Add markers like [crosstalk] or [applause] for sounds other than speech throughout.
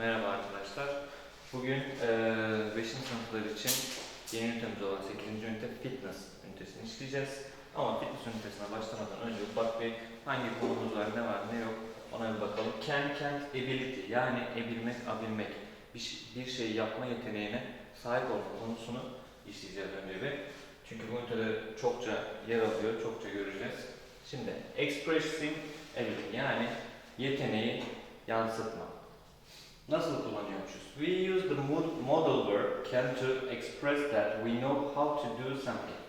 Merhaba arkadaşlar. Bugün 5. sınıflar için yeni ünitemiz olan 8. ünite fitness ünitesini işleyeceğiz. Ama fitness ünitesine başlamadan önce bak bir hangi konumuz var, ne var, ne yok ona bir bakalım. Can, can't, ability yani ebilmek, abilmek. Bir, ş- bir şeyi yapma yeteneğine sahip olma konusunu işleyeceğiz önce bir. Çünkü bu ünitede çokça yer alıyor, çokça göreceğiz. Şimdi expressing ability yani yeteneği yansıtma. Nasıl kullanıyormuşuz? We use the mod- modal verb can to express that we know how to do something.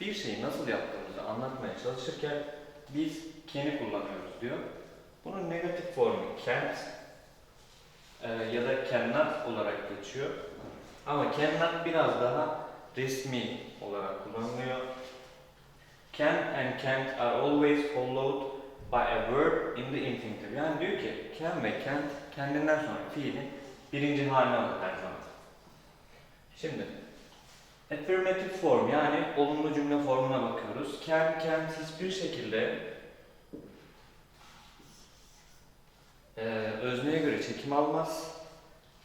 Bir şeyi nasıl yaptığımızı anlatmaya çalışırken biz can'i kullanıyoruz diyor. Bunun negatif formu can't e, ya da cannot olarak geçiyor. Ama cannot biraz daha resmi olarak kullanılıyor. Can and can't are always followed by a verb in the infinitive. Yani diyor ki can ve can't kendinden sonra fiilin birinci haline alır her zaman. Şimdi affirmative form yani olumlu cümle formuna bakıyoruz. Can, can't hiçbir şekilde eee özneye göre çekim almaz.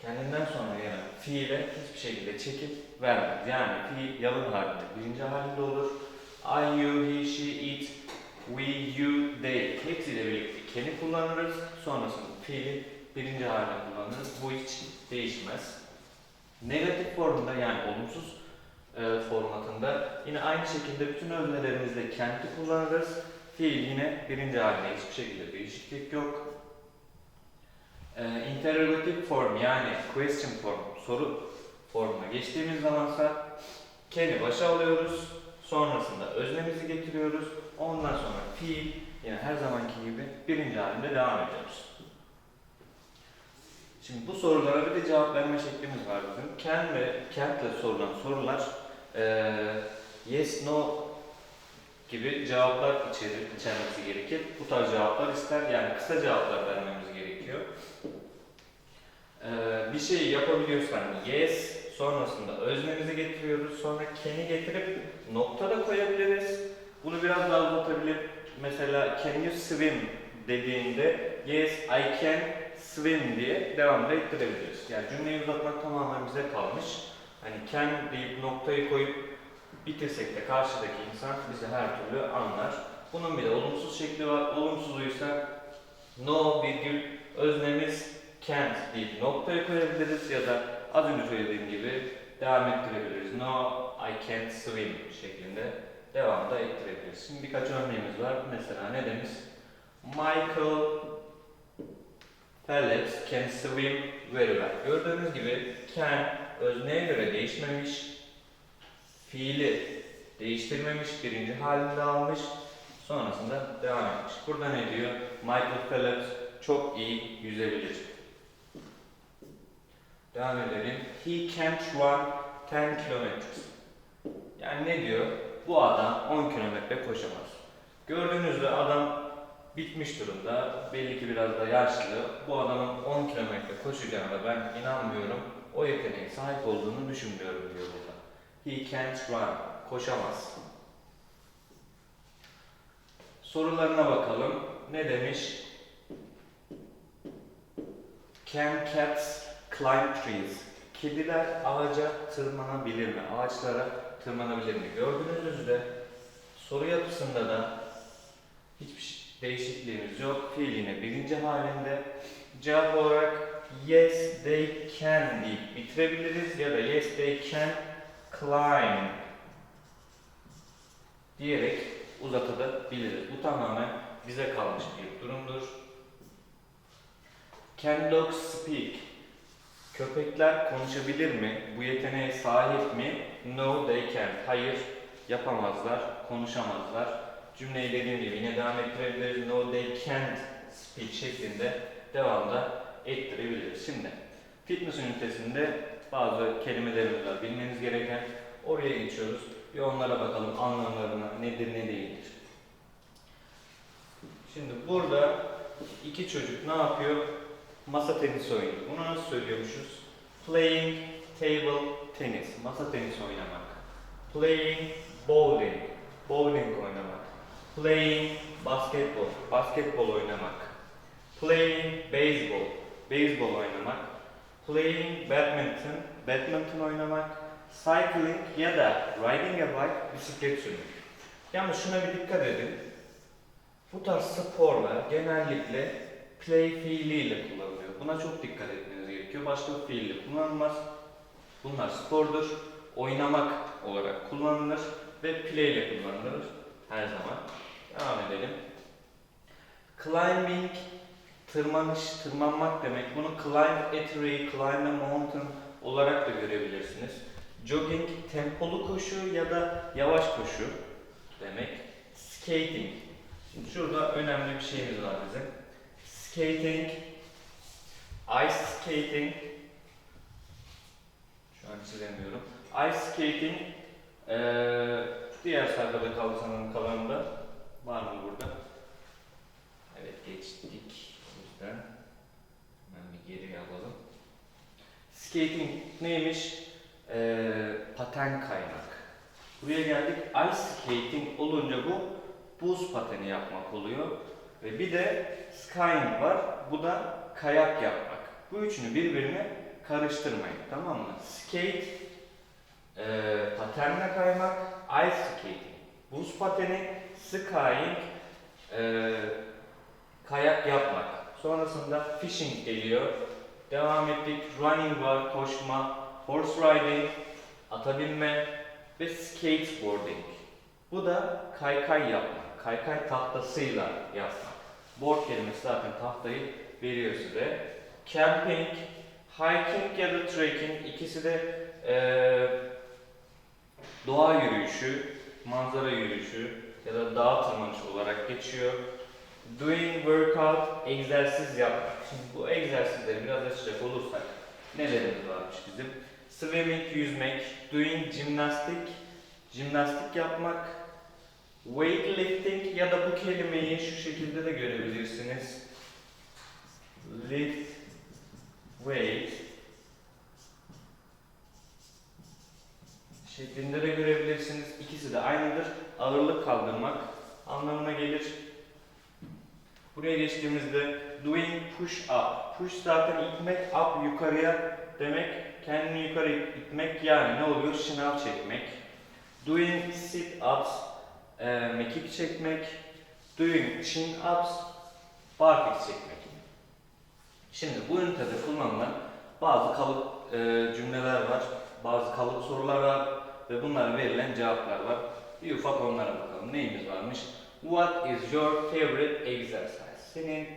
Kendinden sonra gelen fiile hiçbir şekilde çekim vermez. Yani fiil yalın halinde birinci halinde olur. I, you, he, she, it, we, you, they hepsiyle birlikte can'i kullanırız. Sonrasında fiili birinci haline kullanırız. Bu hiç değişmez. Negatif formunda yani olumsuz e, formatında yine aynı şekilde bütün öznelerimizde can'ti kullanırız. Fiil yine birinci haline hiçbir şekilde değişiklik yok. E, interrogative form yani question form, soru formuna geçtiğimiz zamansa can'i başa alıyoruz. Sonrasında öznemizi getiriyoruz. Ondan sonra fiil yine her zamanki gibi birinci halinde devam ediyoruz. Şimdi bu sorulara bir de cevap verme şeklimiz var bizim. Can ve can't ile sorulan sorular eee, yes, no gibi cevaplar içerir, içermesi gerekir. Bu tarz cevaplar ister yani kısa cevaplar vermemiz gerekiyor. Eee, bir şeyi yapabiliyorsan yes, sonrasında öznemizi getiriyoruz, sonra can'i getirip nokta da koyabiliriz. Bunu biraz daha uzatabilir. Mesela can you swim dediğinde yes I can swim diye devam da ettirebiliriz. Yani cümleyi uzatmak tamamen bize kalmış. Hani can deyip noktayı koyup bitirsek de karşıdaki insan bizi her türlü anlar. Bunun bir de olumsuz şekli var. Olumsuzuysa no virgül öznemiz can't deyip noktayı koyabiliriz ya da az önce söylediğim gibi devam ettirebiliriz. No I can't swim şeklinde devam da ettirebiliriz. Şimdi birkaç örneğimiz var. Mesela ne demiş? Michael Phelps can swim very well. Gördüğünüz gibi can özneye göre değişmemiş, fiili değiştirmemiş, birinci halinde almış, sonrasında devam etmiş. Burada ne diyor? Michael Phelps çok iyi yüzebilir. Devam edelim. He can't run 10 kilometers. Yani ne diyor? Bu adam 10 kilometre koşamaz. Gördüğünüz üzere adam bitmiş durumda. Belli ki biraz da yaşlı. Bu adamın 10 kilometre koşacağına ben inanmıyorum. O yeteneğe sahip olduğunu düşünmüyorum diyor burada. He can't run. Koşamaz. Sorularına bakalım. Ne demiş? Can cats climb trees? Kediler ağaca tırmanabilir mi? Ağaçlara tırmanabilir mi? Gördüğünüz üzere soru yapısında da hiçbir şey- değişikliğimiz yok. Fiil yine birinci halinde. Cevap olarak yes they can deyip bitirebiliriz ya da yes they can climb diyerek uzatabiliriz. Bu tamamen bize kalmış bir durumdur. Can dogs speak? Köpekler konuşabilir mi? Bu yeteneğe sahip mi? No they can. Hayır, yapamazlar, konuşamazlar. Cümleyi dediğim gibi yine devam ettirebiliriz. No they can't speak şeklinde devamda ettirebiliriz. Şimdi fitness ünitesinde bazı kelimelerimiz var bilmeniz gereken. Oraya geçiyoruz. Bir onlara bakalım anlamlarına nedir ne değildir. Şimdi burada iki çocuk ne yapıyor? Masa tenisi oynuyor. Bunu nasıl söylüyormuşuz? Playing table tennis. Masa tenisi oynamak. Playing bowling. Bowling oynamak. Playing basketball. Basketbol oynamak. Playing baseball. Baseball oynamak. playing badminton, badminton oynamak, cycling ya da riding a bike, bisiklet sürmek. Yalnız şuna bir dikkat edin. Bu tarz sporlar genellikle play fiiliyle kullanılıyor. Buna çok dikkat etmeniz gerekiyor. Başka bir fiille kullanılmaz. Bunlar spordur. Oynamak olarak kullanılır ve play ile kullanılır her zaman. Devam edelim. Climbing, tırmanış, tırmanmak demek. Bunu climb a tree, climb a mountain olarak da görebilirsiniz. Jogging, tempolu koşu ya da yavaş koşu demek. Skating. Şimdi şurada önemli bir şeyimiz var bizim. Skating, ice skating. Şu an çizemiyorum. Ice skating, eee, diğer sayfada kaldı sanırım kalanında. Var mı burada? Evet geçtik. O yüzden hemen bir geri alalım. Skating neymiş? Eee paten kaymak. Buraya geldik. Ice skating olunca bu buz pateni yapmak oluyor. Ve bir de skiing var. Bu da kayak yapmak. Bu üçünü birbirine karıştırmayın. Tamam mı? Skate, eee patenle kaymak, ice skating, buz pateni, skiing, eee, kayak yapmak. Sonrasında fishing geliyor. Devam ettik. Running var, koşma, horse riding, ata binme ve skateboarding. Bu da kaykay yapmak. Kaykay tahtasıyla yapmak. Board kelimesi zaten tahtayı veriyor size. Camping, hiking ya da trekking ikisi de eee, doğa yürüyüşü, manzara yürüyüşü ya da dağ tırmanışı olarak geçiyor. Doing workout, egzersiz yapmak. Şimdi bu egzersizleri biraz açacak olursak nelerimiz varmış bizim? Swimming, yüzmek, doing jimnastik, jimnastik yapmak, weightlifting ya da bu kelimeyi şu şekilde de görebilirsiniz. Lift, weight şeklinde de görebilirsiniz. İkisi de aynıdır. Ağırlık kaldırmak anlamına gelir. Buraya geçtiğimizde doing push up. Push zaten itmek, up yukarıya demek. Kendini yukarı itmek yani ne oluyor? Şınav çekmek. Doing sit ups, e, mekik çekmek. Doing chin ups, barfiks çekmek. Şimdi bu ünitede kullanılan bazı kalıp e, cümleler var, bazı kalıp sorular var ve bunlara verilen cevaplar var. Bir ufak onlara bakalım. Neyimiz varmış? What is your favorite exercise? Senin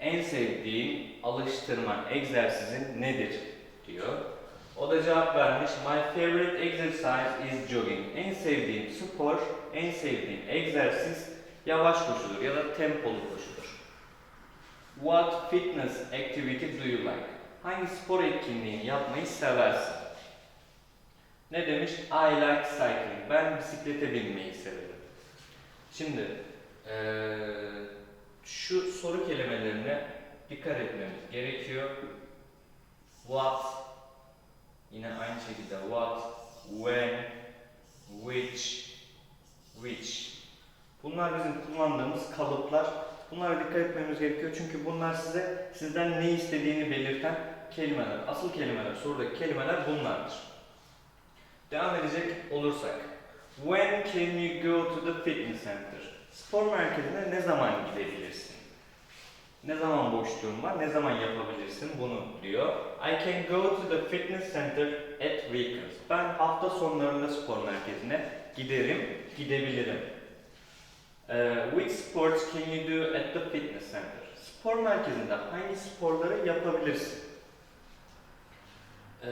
en sevdiğin alıştırma egzersizin nedir? diyor. O da cevap vermiş. My favorite exercise is jogging. En sevdiğim spor, en sevdiğim egzersiz yavaş koşudur ya da tempolu koşudur. What fitness activity do you like? Hangi spor etkinliğini yapmayı seversin? Ne demiş? I like cycling. Ben bisiklete binmeyi severim. Şimdi eee, şu soru kelimelerine dikkat etmemiz gerekiyor. What yine aynı şekilde what, when, which, which. Bunlar bizim kullandığımız kalıplar. Bunlara dikkat etmemiz gerekiyor çünkü bunlar size sizden ne istediğini belirten kelimeler. Asıl kelimeler, sorudaki kelimeler bunlardır. Devam edecek olursak. When can you go to the fitness center? Spor merkezine ne zaman gidebilirsin? Ne zaman boşluğun var, ne zaman yapabilirsin bunu diyor. I can go to the fitness center at weekends. Ben hafta sonlarında spor merkezine giderim, gidebilirim. Ee, which sports can you do at the fitness center? Spor merkezinde hangi sporları yapabilirsin? Ee,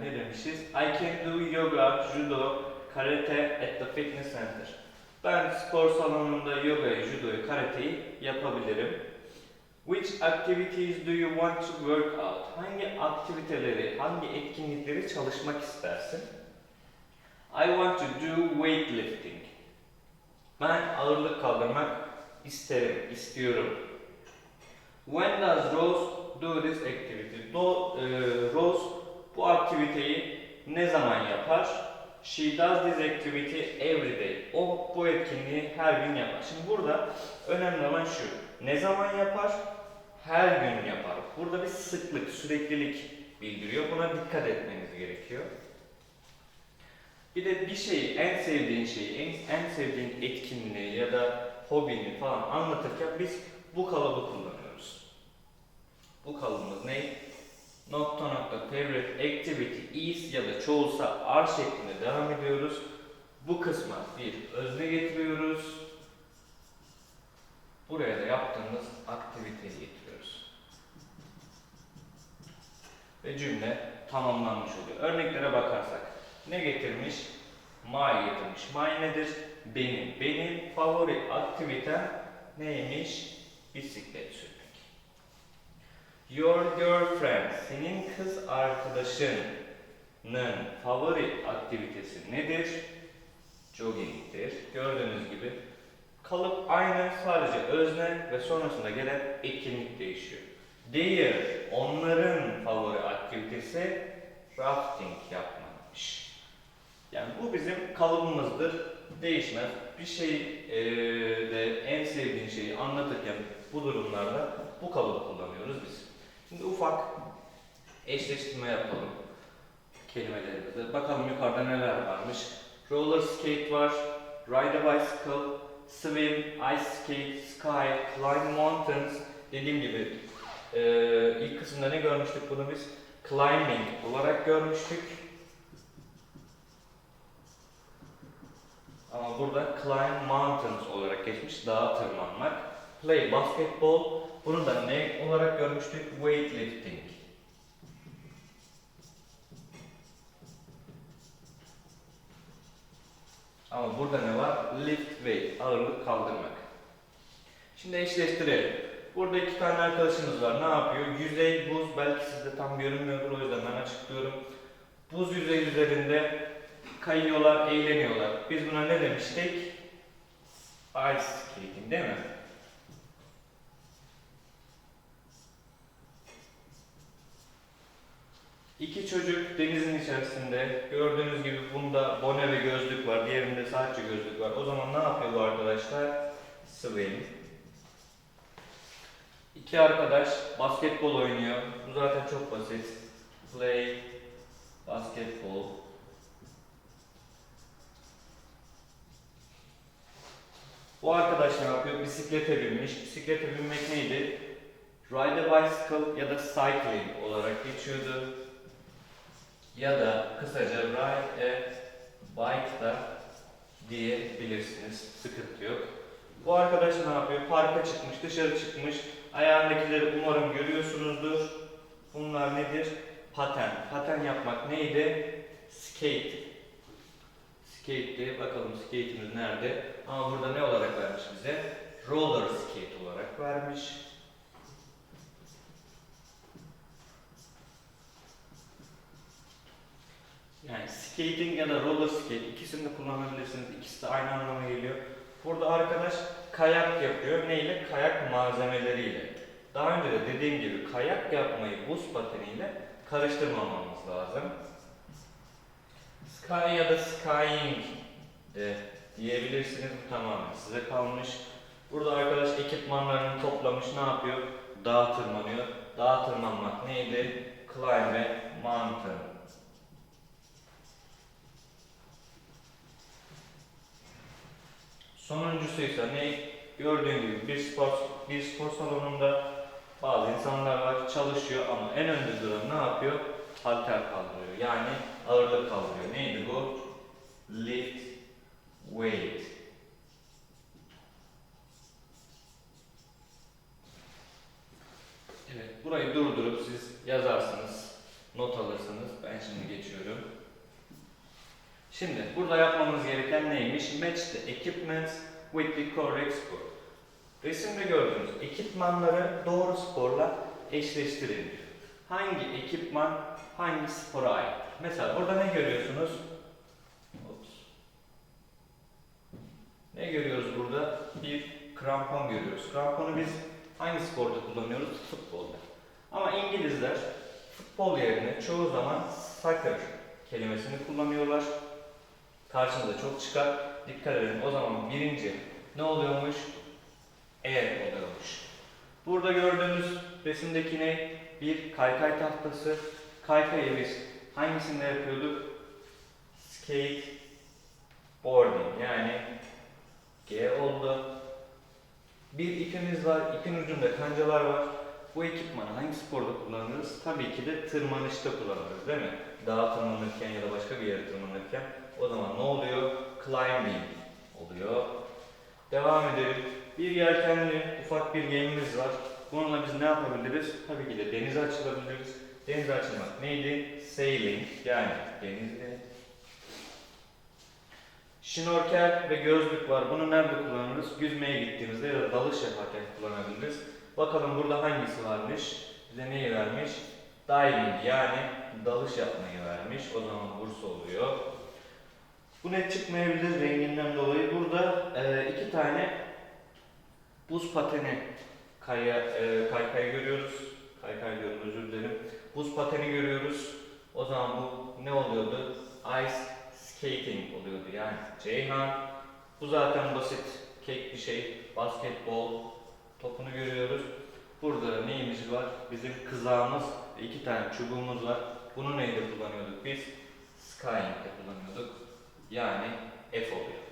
ne demişiz? I can do yoga, judo, karate at the fitness center. Ben spor salonunda yogayı, judoyu, karateyi yapabilirim. Which activities do you want to work out? Hangi aktiviteleri, hangi etkinlikleri çalışmak istersin? I want to do weightlifting. Ben ağırlık kaldırmak isterim, istiyorum. When does Rose do this activity? Do, e, Rose bu aktiviteyi ne zaman yapar? She does this activity every day. O bu etkinliği her gün yapar. Şimdi burada önemli olan şu. Ne zaman yapar? Her gün yapar. Burada bir sıklık, süreklilik bildiriyor. Buna dikkat etmeniz gerekiyor. Bir de bir şeyi, en sevdiğin şeyi, en, en sevdiğin etkinliği ya da hobini falan anlatırken biz bu kalıbı kullanıyoruz. Bu kalıbımız ne? Nokta nokta favorite activity is ya da çoğulsa are şeklinde devam ediyoruz. Bu kısma bir özne getiriyoruz. Buraya da yaptığımız aktiviteyi getiriyoruz. Ve cümle tamamlanmış oluyor. Örneklere bakarsak ne getirmiş? My getirmiş. My nedir? Benim. Benim favori aktivitem neymiş? Bisiklet sürmek. Your girlfriend, senin kız arkadaşının favori aktivitesi nedir? Jogging'tir. Gördüğünüz gibi kalıp aynı sadece özne ve sonrasında gelen etkinlik değişiyor. Their, onların favori aktivitesi rafting yapmakmış. Yani bu bizim kalıbımızdır. Değişmez. Bir şey eee, de en sevdiğin şeyi anlatırken bu durumlarda bu kalıbı kullanıyoruz biz. Şimdi ufak eşleştirme yapalım kelimelerimizde. Bakalım yukarıda neler varmış. Roller skate var, ride a bicycle, swim, ice skate, sky, climb mountains. Dediğim gibi eee, ilk kısımda ne görmüştük bunu biz? Climbing olarak görmüştük. Ama burada climb mountains olarak geçmiş, dağa tırmanmak. Play basketball, bunu da ne olarak görmüştük? Weightlifting. Ama burada ne var? Lift weight, ağırlık kaldırmak. Şimdi eşleştirelim. Burada iki tane arkadaşımız var. Ne yapıyor? Yüzey buz, belki sizde tam görünmüyordur o yüzden ben açıklıyorum. Buz yüzey üzerinde kayıyorlar, eğleniyorlar. Biz buna ne demiştik? Ice skating değil mi? İki çocuk denizin içerisinde. Gördüğünüz gibi bunda bone ve gözlük var. Diğerinde sadece gözlük var. O zaman ne yapıyor bu arkadaşlar? Swim. İki arkadaş basketbol oynuyor. Bu zaten çok basit. Play basketball. Bu arkadaş ne yapıyor? Bisiklete binmiş. Bisiklete binmek neydi? Ride a bicycle ya da cycling olarak geçiyordu. Ya da kısaca ride a bike da diyebilirsiniz. Sıkıntı yok. Bu arkadaş ne yapıyor? Parka çıkmış, dışarı çıkmış. Ayağındakileri umarım görüyorsunuzdur. Bunlar nedir? Paten. Paten yapmak neydi? Skate. Skate'ti. Bakalım skate'imiz nerede? Ama burada ne olarak vermiş bize? Roller skate olarak vermiş. Yani skating ya da roller skate ikisini de kullanabilirsiniz. İkisi de aynı anlama geliyor. Burada arkadaş kayak yapıyor. Neyle? Kayak malzemeleriyle. Daha önce de dediğim gibi kayak yapmayı buz pateniyle karıştırmamamız lazım. Sky ya da skiing de diyebilirsiniz. Bu tamamen size kalmış. Burada arkadaş ekipmanlarını toplamış. Ne yapıyor? Dağa tırmanıyor. Dağa tırmanmak neydi? Climb a mountain. Sonuncusu ise ne? Gördüğün gibi bir spor, bir spor salonunda bazı insanlar var çalışıyor ama en önde duran ne yapıyor? Halter kaldırıyor. Yani ağırlık kaldırıyor. Neydi bu? Lift weight. Evet, burayı durdurup siz yazarsınız, not alırsınız. Ben şimdi geçiyorum. Şimdi burada yapmamız gereken neymiş? Match the equipment with the correct sport. Resimde gördüğünüz ekipmanları doğru sporla eşleştirin diyor. Hangi ekipman hangi spora ait? Mesela burada ne görüyorsunuz? Ops. Ne görüyoruz burada? Bir krampon görüyoruz. Kramponu biz hangi sporda kullanıyoruz? Futbolda. Ama İngilizler futbol yerine çoğu zaman soccer kelimesini kullanıyorlar. Karşınıza çok çıkar. Dikkat edin. O zaman birinci ne oluyormuş? E oluyormuş. Burada gördüğünüz resimdeki ne? Bir kaykay tahtası. Kaykayı biz hangisinde yapıyorduk? Skate boarding yani G oldu. Bir ipimiz var, ipin ucunda kancalar var. Bu ekipmanı hangi sporda kullanırız? Tabii ki de tırmanışta kullanırız değil mi? Dağa tırmanırken ya da başka bir yere tırmanırken o zaman ne oluyor? Climbing oluyor. Devam edelim. Bir yelkenli ufak bir gemimiz var. Bununla biz ne yapabiliriz? Tabii ki de denize açılabiliriz. Denize açılmak neydi? Sailing yani denizde. Şnorkel ve gözlük var. Bunu nerede kullanırız? Yüzmeye gittiğimizde ya da dalış yaparken kullanabiliriz. Bakalım burada hangisi varmış? Bize neyi vermiş? Diving yani dalış yapmayı vermiş. O zaman burs oluyor. Bu net çıkmayabilir renginden dolayı. Burada e, iki tane buz pateni kaya, e, kaykay görüyoruz. Kaykay diyorum özür dilerim. Buz pateni görüyoruz. O zaman bu ne oluyordu? Ice skating oluyordu yani Ceyhan. Bu zaten basit, kek bir şey. Basketbol topunu görüyoruz. Burada neyimiz var? Bizim kızağımız iki tane çubuğumuz var. Bunu neyde kullanıyorduk biz? Skying'de kullanıyorduk. Yani F oluyor.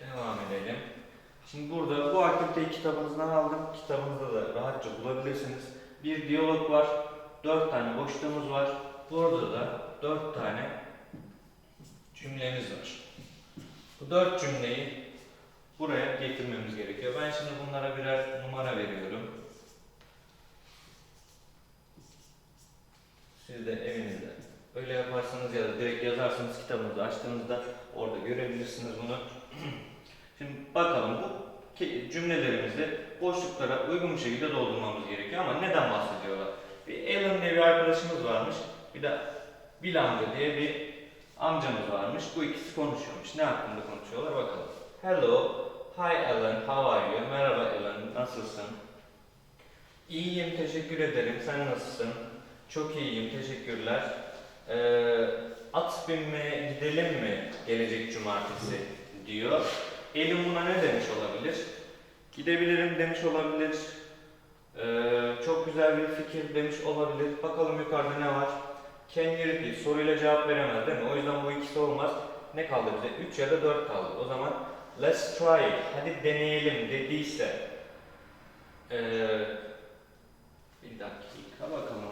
Devam edelim. Şimdi burada bu aktiviteyi kitabınızdan aldım. Kitabınızda da rahatça bulabilirsiniz. Bir diyalog var. Dört tane boşluğumuz var. Burada da dört tane cümlemiz var. Bu dört cümleyi buraya getirmemiz gerekiyor. Ben şimdi bunlara birer numara veriyorum. Siz de evinizde öyle yaparsanız ya da direkt yazarsınız kitabınızı açtığınızda orada görebilirsiniz bunu. [clears throat] Şimdi bakalım bu cümlelerimizde boşluklara uygun bir şekilde doldurmamız gerekiyor ama neden bahsediyorlar? Bir Alan diye bir arkadaşımız varmış. Bir de Bill amca diye bir amcamız varmış. Bu ikisi konuşuyormuş. Ne hakkında konuşuyorlar bakalım. Hello, hi Alan, how are you? Merhaba Alan, nasılsın? İyiyim, teşekkür ederim. Sen nasılsın? Çok iyiyim, teşekkürler. Ee, at binmeye gidelim mi gelecek cumartesi diyor. Elim buna ne demiş olabilir? Gidebilirim demiş olabilir. Ee, çok güzel bir fikir demiş olabilir. Bakalım yukarıda ne var? You repeat? Soruyla cevap veremez değil mi? O yüzden bu ikisi olmaz. Ne kaldı bize? 3 ya da 4 kaldı. O zaman let's try it. Hadi deneyelim dediyse. Ee, bir dakika bakalım.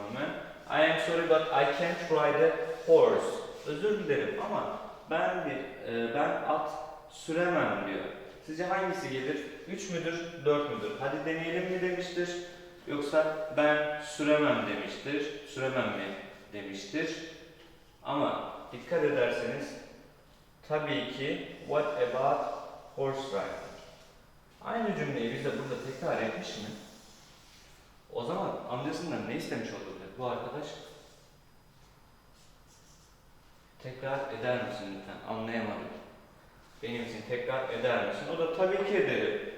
I am sorry but I can't ride a horse. Özür dilerim ama ben bir e, ben at süremem diyor. Sizce hangisi gelir? 3 müdür, 4 müdür? Hadi deneyelim mi demiştir? Yoksa ben süremem demiştir. Süremem mi demiştir. Ama dikkat ederseniz tabii ki what about horse riding? Aynı cümleyi bize burada tekrar etmiş mi? O zaman amcasından ne istemiş olabilir bu arkadaş? Tekrar eder misin lütfen? Anlayamadım. Benim için tekrar eder misin? O da tabii ki ederim.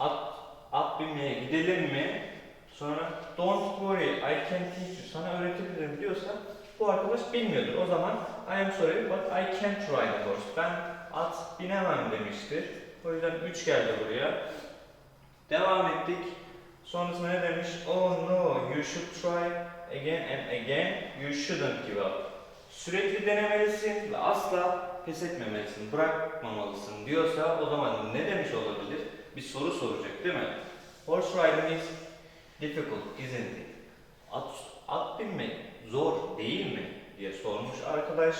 At, at binmeye gidelim mi? Sonra don't worry, I can teach you. Sana öğretebilirim diyorsa bu arkadaş bilmiyordur. O zaman I am sorry but I can't ride a horse. Ben at binemem demiştir. O yüzden 3 geldi buraya. Devam ettik. Sonrasında ne demiş? Oh no, you should try again and again. You shouldn't give up. Sürekli denemelisin ve asla pes etmemelisin, bırakmamalısın diyorsa o zaman ne demiş olabilir? Bir soru soracak değil mi? Horse riding is difficult, isn't it? At, at binmek zor değil mi? diye sormuş arkadaş.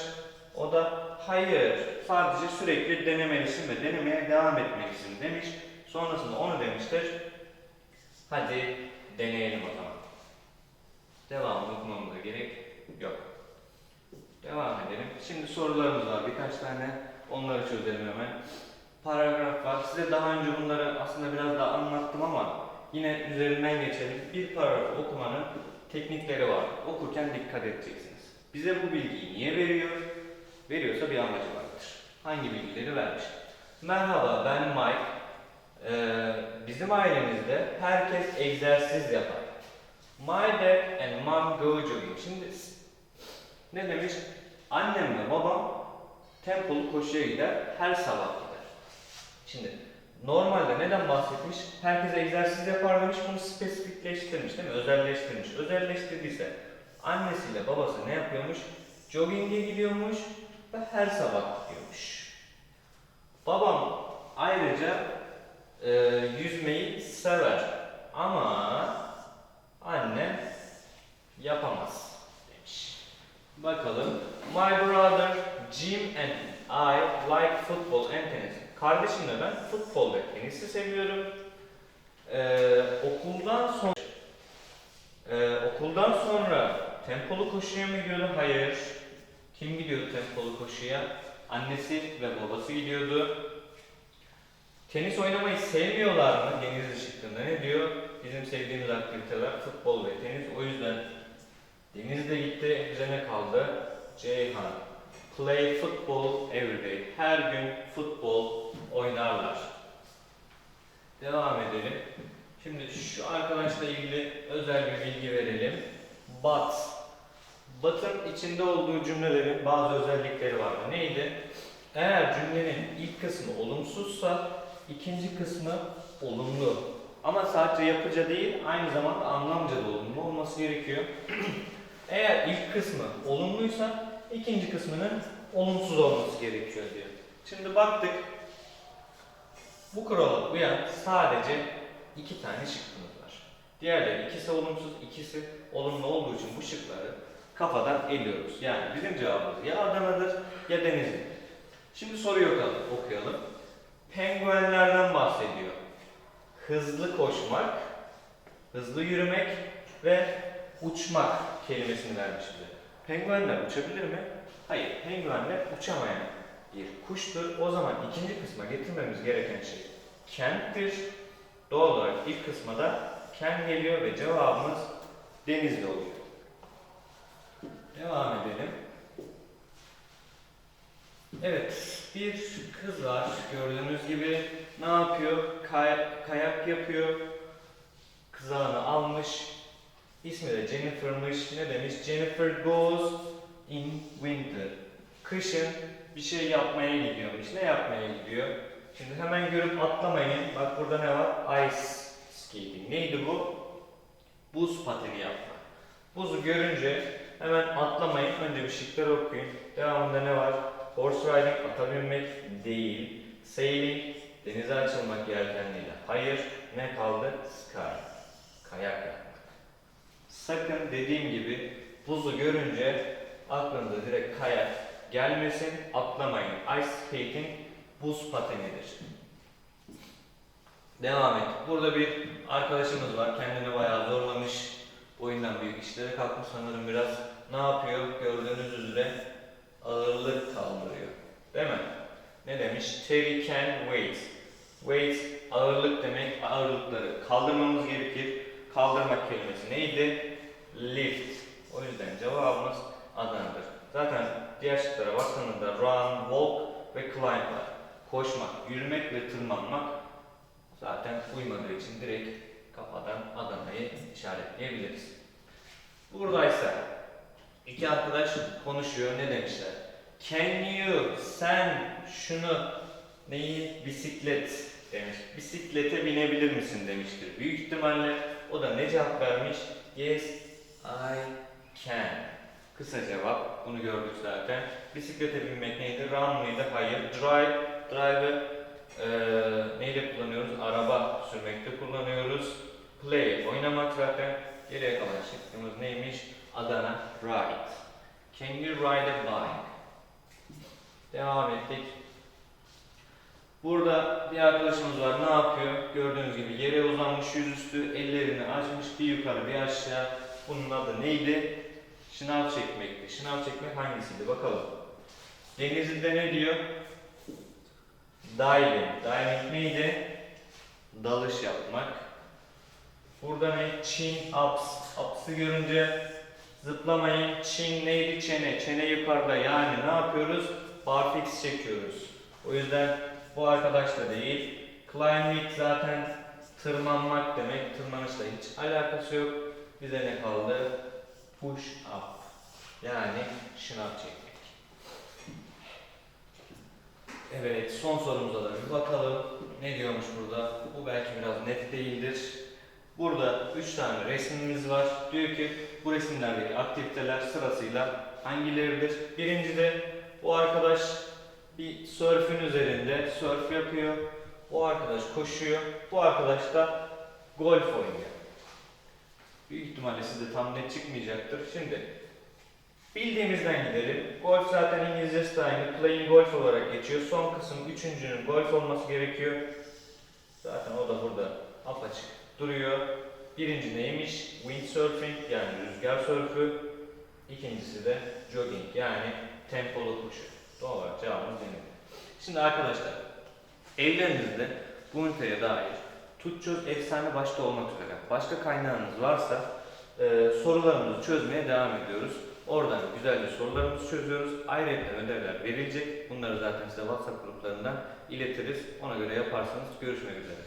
O da hayır, sadece sürekli denemelisin ve denemeye devam etmelisin demiş. Sonrasında onu demiştir. Hadi deneyelim o zaman. Devamını okumamıza gerek yok. Devam edelim. Şimdi sorularımız var birkaç tane. Onları çözelim hemen. Paragraf var. Size daha önce bunları aslında biraz daha anlattım ama yine üzerinden geçelim. Bir paragraf okumanın teknikleri var. Okurken dikkat edeceksiniz. Bize bu bilgiyi niye veriyor? Veriyorsa bir amacı vardır. Hangi bilgileri vermiş? Merhaba ben Mike. Ee, bizim ailemizde herkes egzersiz yapar. My dad and mom go jogging. Şimdi ne demiş? Annem ve babam tempolu koşuya gider, her sabah gider. Şimdi Normalde neden bahsetmiş? Herkes egzersiz yapar demiş, bunu spesifikleştirmiş değil mi? Özelleştirmiş. Özelleştirdiyse annesiyle babası ne yapıyormuş? Jogging'e gidiyormuş ve her sabah gidiyormuş. Babam ayrıca e, yüzmeyi sever ama annem yapamaz demiş. Bakalım. My brother Jim and I like football and tennis. Kardeşimle ben futbol ve tenisi seviyorum. Ee, okuldan sonra Ee, okuldan sonra tempolu koşuya mı gidiyordu? Hayır. Kim gidiyordu tempolu koşuya? Annesi ve babası gidiyordu. Tenis oynamayı sevmiyorlar mı? Deniz ışıklığında ne diyor? Bizim sevdiğimiz aktiviteler futbol ve tenis. O yüzden Deniz de gitti, bize kaldı? Ceyhan. Play football every day. Her gün futbol oynarlar. Devam edelim. Şimdi şu arkadaşla ilgili özel bir bilgi verelim. But. But'ın içinde olduğu cümlelerin bazı özellikleri vardı. Neydi? Eğer cümlenin ilk kısmı olumsuzsa ikinci kısmı olumlu. Ama sadece yapıca değil, aynı zamanda anlamca da olumlu olması gerekiyor. [clears throat] Eğer ilk kısmı olumluysa ikinci kısmının olumsuz olması gerekiyor diyor. Şimdi baktık. Bu kurala uyan sadece iki tane şıkkımız var. Diğerleri ikisi olumsuz, ikisi olumlu olduğu için bu şıkları kafadan eliyoruz. Yani bizim cevabımız ya Adana'dır ya Denizli. Şimdi soruyu okuyalım. Penguenlerden bahsediyor. Hızlı koşmak, hızlı yürümek ve uçmak kelimesini vermiş bize. Penguenler uçabilir mi? Hayır, penguenler uçamayan bir kuştur. O zaman ikinci kısma getirmemiz gereken şey kenttir. Doğal olarak ilk kısma da ken geliyor ve cevabımız denizli oluyor. Devam edelim. Evet, bir kız var gördüğünüz gibi. Ne yapıyor? Kay- kayak yapıyor. Kızağını almış. İsmi de Jennifer'mış. Ne demiş? Jennifer goes in winter. Kışın bir şey yapmaya gidiyormuş. Ne yapmaya gidiyor? Şimdi hemen görüp atlamayın. Bak burada ne var? Ice skating. Neydi bu? Buz pateni yapma. Buzu görünce hemen atlamayın. Önce bir şıkları okuyun. Devamında ne var? Horse riding, ata binmek değil. Sailing, denize açılmak yelkenliyle. Hayır. Ne kaldı? Sky. Kayak yapmak. Sakın dediğim gibi buzu görünce aklınıza direkt kayak gelmesin. Atlamayın. Ice skating buz patenidir. Devam et. Burada bir arkadaşımız var. Kendini bayağı zorlamış. Oyundan büyük işlere kalkmış sanırım biraz. Ne yapıyor? Gördüğünüz üzere ağırlık kaldırıyor. Değil mi? Ne demiş? Terry can weight. Weight ağırlık demek. Ağırlıkları kaldırmamız gerekir. Kaldırmak kelimesi neydi? Lift. O yüzden cevabımız Adana'dır. Zaten diğer şıklara baktığınızda run, walk ve climb var. Koşmak, yürümek ve tırmanmak zaten uymadığı için direkt kafadan Adana'yı işaretleyebiliriz. Buradaysa iki arkadaş konuşuyor ne demişler? Can you sen şunu neyi bisiklet demiş. Bisiklete binebilir misin demiştir. Büyük ihtimalle o da ne cevap vermiş? Yes I can. Kısa cevap. Bunu gördük zaten. Bisiklete binmek neydi? Run mıydı? Hayır. Drive. Drive'ı eee neyle kullanıyoruz? Araba sürmekte kullanıyoruz. Play. Oynamak zaten. Geriye kalan şıkkımız neymiş? Adana. Ride. Can you ride a bike? Devam ettik. Burada bir arkadaşımız var. Ne yapıyor? Gördüğünüz gibi yere uzanmış yüzüstü, ellerini açmış bir yukarı bir aşağı. Bunun adı neydi? Şınav çekmekti. Şınav çekmek hangisiydi? Bakalım. Denizli'de ne diyor? Diving. Diving neydi? Dalış yapmak. Burada ne? Chin ups. Ups'ı görünce zıplamayın. Chin neydi? Çene. Çene yukarıda. Yani ne yapıyoruz? Barfix çekiyoruz. O yüzden bu arkadaş da değil. Climbing zaten tırmanmak demek. Tırmanışla hiç alakası yok. Bize ne kaldı? Push up. Yani şınav çekmek. Evet, son sorumuza da bir bakalım. Ne diyormuş burada? Bu belki biraz net değildir. Burada 3 tane resmimiz var. Diyor ki bu resimlerdeki aktiviteler sırasıyla hangileridir? Birinci de bu arkadaş bir sörfün üzerinde sörf yapıyor. Bu arkadaş koşuyor. Bu arkadaş da golf oynuyor. Büyük ihtimalle size tam net çıkmayacaktır. Şimdi bildiğimizden gidelim. Golf zaten İngilizcesi de aynı. Playing golf olarak geçiyor. Son kısım üçüncünün golf olması gerekiyor. Zaten o da burada apaçık duruyor. Birinci neymiş? Windsurfing yani rüzgar sörfü. İkincisi de jogging yani tempolu koşu. Doğal olarak cevabımız denildi. Şimdi arkadaşlar evlerinizde bu üniteye dair Tutçöz efsane başta olmak üzere başka kaynağınız varsa e, sorularımızı çözmeye devam ediyoruz. Oradan güzelce sorularımızı çözüyoruz. Ayrıca ödevler verilecek. Bunları zaten size WhatsApp gruplarından iletiriz. Ona göre yaparsanız görüşmek üzere.